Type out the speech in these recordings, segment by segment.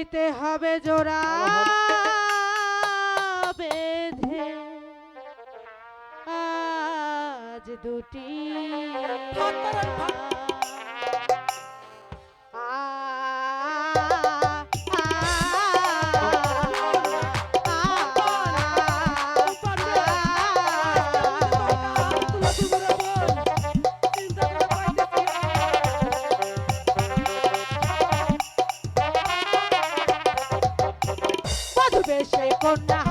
দিতে হবে জোড়া বেঁধে। আজ দুটি Corona.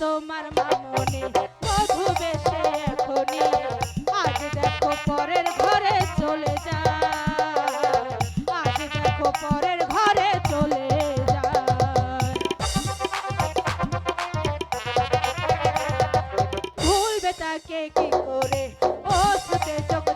তোমার মামনে, মধু বেশে এখনি। আজ দেখো পরের ঘরে চলে যা। আজ দেখো পরের ঘরে চলে যা। ভুলবে তাকে কি করে? ও চোখ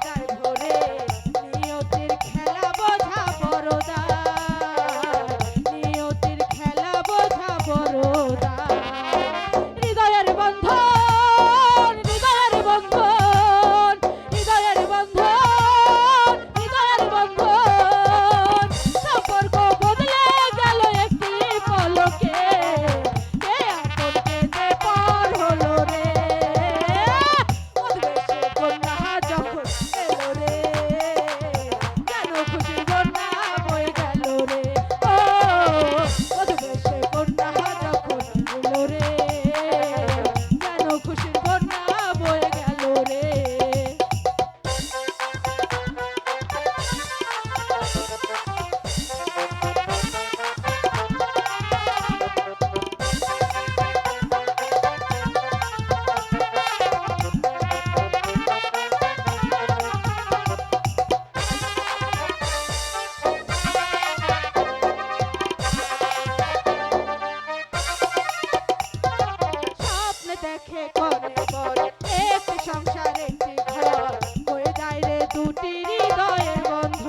দেখে করে বল একটি সংসার ঘর হয়ে যায় রে দুটি হৃদয়ের বন্ধ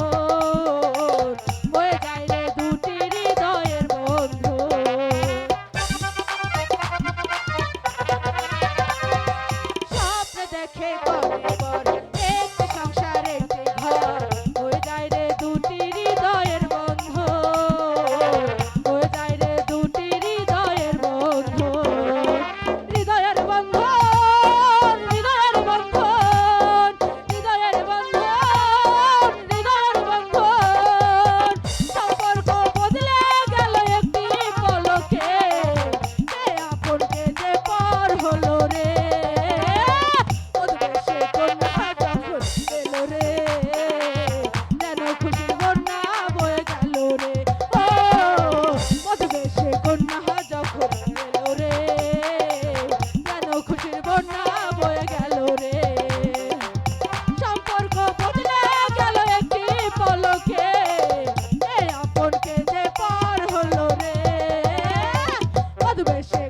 special.